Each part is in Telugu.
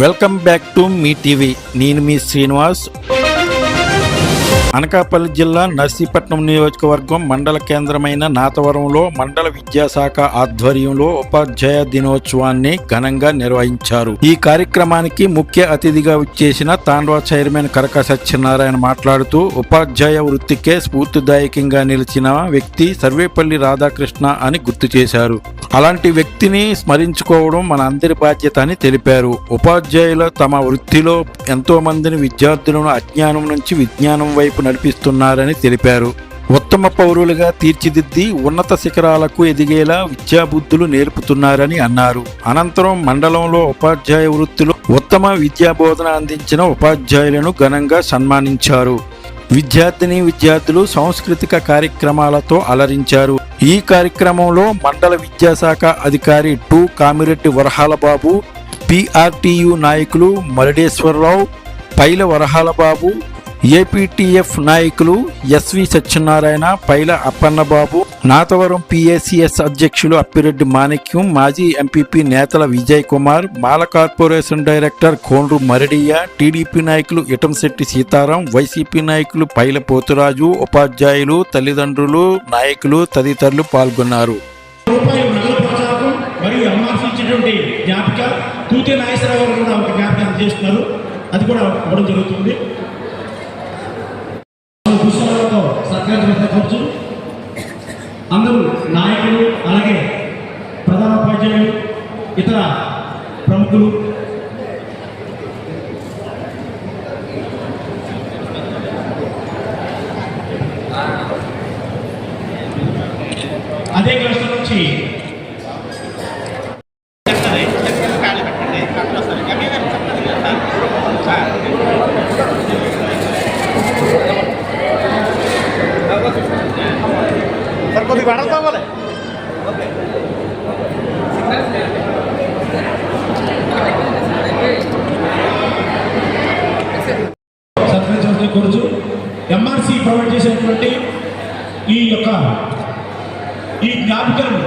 వెల్కమ్ బ్యాక్ టు మీ టీవీ. నేను మీ శ్రీనివాస్. అనకాపల్లి జిల్లా నర్సీపట్నం నియోజకవర్గం మండల కేంద్రమైన నాతవరంలో మండల విద్యాశాఖ ఆధ్వర్యంలో ఉపాధ్యాయ దినోత్సవాన్ని ఘనంగా నిర్వహించారు. ఈ కార్యక్రమానికి ముఖ్య అతిథిగా వచ్చేసిన తాండ్వా చైర్మన్ కరక సత్యనారాయణ మాట్లాడుతూ ఉపాధ్యాయ వృత్తికే స్ఫూర్తిదాయకంగా నిలిచిన వ్యక్తి సర్వేపల్లి రాధాకృష్ణ అని గుర్తు చేశారు. అలాంటి వ్యక్తిని స్మరించుకోవడం మన అందరి బాధ్యత అని తెలిపారు. ఉపాధ్యాయులు తమ వృత్తిలో ఎంతోమందిని విద్యార్థులను అజ్ఞానం నుంచి విజ్ఞానం వైపు నడిపిస్తున్నారని తెలిపారు. ఉత్తమ పౌరులుగా తీర్చిదిద్ది ఉన్నత శిఖరాలకు ఎదిగేలా విద్యాబుద్ధులు నేర్పుతున్నారని అన్నారు. అనంతరం మండలంలో ఉపాధ్యాయ వృత్తిలో ఉత్తమ విద్యాబోధన అందించిన ఉపాధ్యాయులను ఘనంగా సన్మానించారు. విద్యార్థిని విద్యార్థులు సాంస్కృతిక కార్యక్రమాలతో అలరించారు. ఈ కార్యక్రమంలో మండల విద్యాశాఖ అధికారి to. Kamireddy Varahala Babu PRTU నాయకులు మరడేశ్వరరావు పైల వరహాల బాబు ఏపీటీఎఫ్ నాయకులు ఎస్వి సత్యనారాయణ పైల అప్పన్నబాబు నాతవరం పిఏసిఎస్ అధ్యక్షులు అప్పిరెడ్డి మాణిక్యం మాజీ ఎంపీపీ నేతల Vijay Kumar Mala corporation director Kondru Maradiya TDP నాయకులు ఇటంశెట్టి సీతారాం వైసీపీ నాయకులు పైల పోతురాజు ఉపాధ్యాయులు తల్లిదండ్రులు నాయకులు తదితరులు పాల్గొన్నారు. మరియు ఎంఆర్సీ నాగేశ్వరరావు గారు కూడా ఒక జ్ఞాపకం చేస్తున్నారు. అది కూడా ఇవ్వడం జరుగుతుంది. పుస్తకాలతో సత్కరించబడిన ఖర్చు. అందరూ నాయకులు అలాగే ప్రధాన ఉపాధ్యాయులు ఇతర ప్రముఖులు. అదే క్లాస్ నుంచి సార్ కొద్దిగా కోరుచు ఎంఆర్సి ప్రొవైడ్ చేసినటువంటి ఈ యొక్క ఈ జ్ఞాపికలను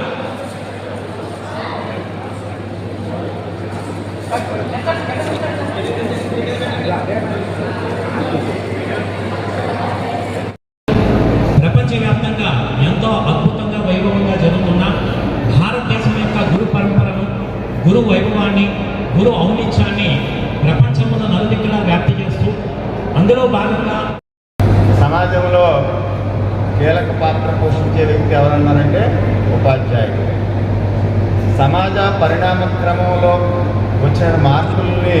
గురు గురు ఔనిత్యాన్ని ప్రపంచంలో నలుదిక్కులా వ్యాప్తి చేస్తూ అందులో భాగంగా సమాజంలో కీలక పాత్ర పోషించే వ్యక్తి ఎవరన్నారంటే ఉపాధ్యాయుడు. సమాజ పరిణామ క్రమంలో వచ్చిన మార్పుల్ని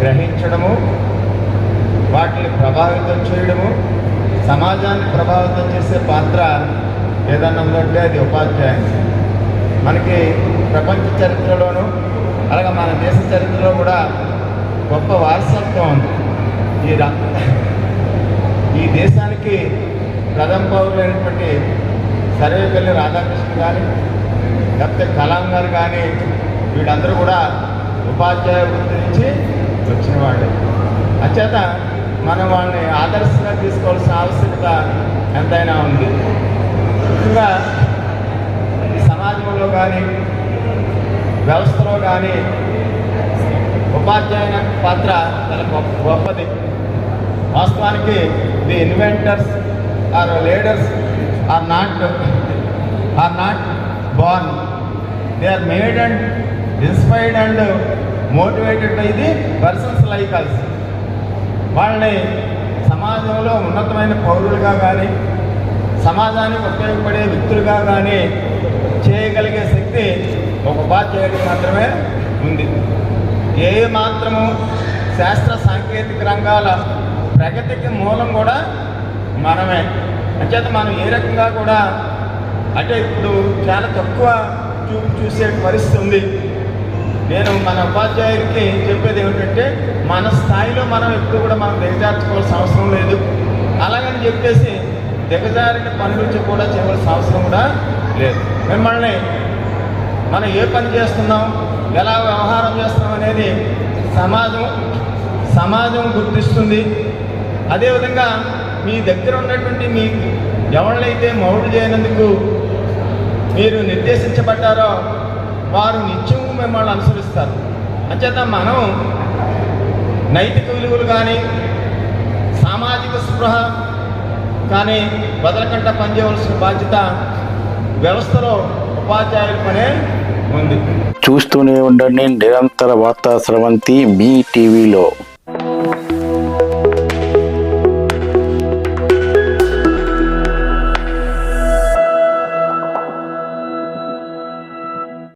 గ్రహించడము వాటిని ప్రభావితం చేయడము సమాజాన్ని ప్రభావితం చేసే పాత్ర ఏదన్నా ఉందంటే అది ఉపాధ్యాయుడు. మనకి ప్రపంచ చరిత్రలోను అలాగే మన దేశ చరిత్రలో కూడా గొప్ప వారసత్వం ఉంది. ఈ ఈ దేశానికి ప్రథమ పౌరులైనటువంటి సర్వేపల్లి రాధాకృష్ణ కానీ లేకపోతే కలాం గారు కానీ వీళ్ళందరూ కూడా ఉపాధ్యాయ వృత్తి నుంచి వచ్చిన వాళ్ళే. అచేత మనం వాళ్ళని ఆదర్శంగా తీసుకోవాల్సిన ఆవశ్యకత ఎంతైనా ఉంది. ముఖ్యంగా ఈ సమాజంలో కానీ వ్యవస్థలో కానీ ఉపాధ్యాయుల పాత్ర చాలా గొప్ప గొప్పది. వాస్తవానికి the inventors are leaders are not are not born. They are made and inspired and motivated by the persons like all's వాళ్ళని సమాజంలో ఉన్నతమైన పౌరులుగా కానీ సమాజానికి ఉపయోగపడే వ్యక్తులుగా కానీ చేయగలిగే శక్తి ఒక ఉపాధ్యాయుడు మాత్రమే ఉంది. ఏ మాత్రము శాస్త్ర సాంకేతిక రంగాల ప్రగతికి మూలం కూడా మనమే. అంచేత మనం ఏ రకంగా కూడా అంటే ఇప్పుడు చాలా తక్కువ చూపు చూసే పరిస్థితి ఉంది. నేను మన ఉపాధ్యాయుడికి చెప్పేది ఏమిటంటే మన స్థాయిలో మనం ఎప్పుడు కూడా మనం దిగజార్చుకోవాల్సిన అవసరం లేదు. అలాగని చెప్పేసి దిగజారిన పని నుంచి కూడా చేయవలసిన అవసరం కూడా లేదు. మిమ్మల్ని మనం ఏ పని చేస్తున్నాం? ఎలా వ్యవహారం చేస్తున్నాం అనేది సమాజం సమాజం గుర్తిస్తుంది. అదేవిధంగా మీ దగ్గర ఉన్నటువంటి మీ ఎవరినైతే మౌడు చేయనందుకు మీరు నిర్దేశించబడ్డారో వారు నిత్యం మిమ్మల్ని అనుసరిస్తారు. అంచేత మనం నైతిక విలువలు కానీ సామాజిక స్పృహ కానీ వదలకంట పనిచేయవలసిన బాధ్యత వ్యవస్థలో ఉపాధ్యాయుల పనే ఉంది చూస్తూనే ఉండండి. నిరంతర వార్తా స్రవంతి మీ టీవీలో.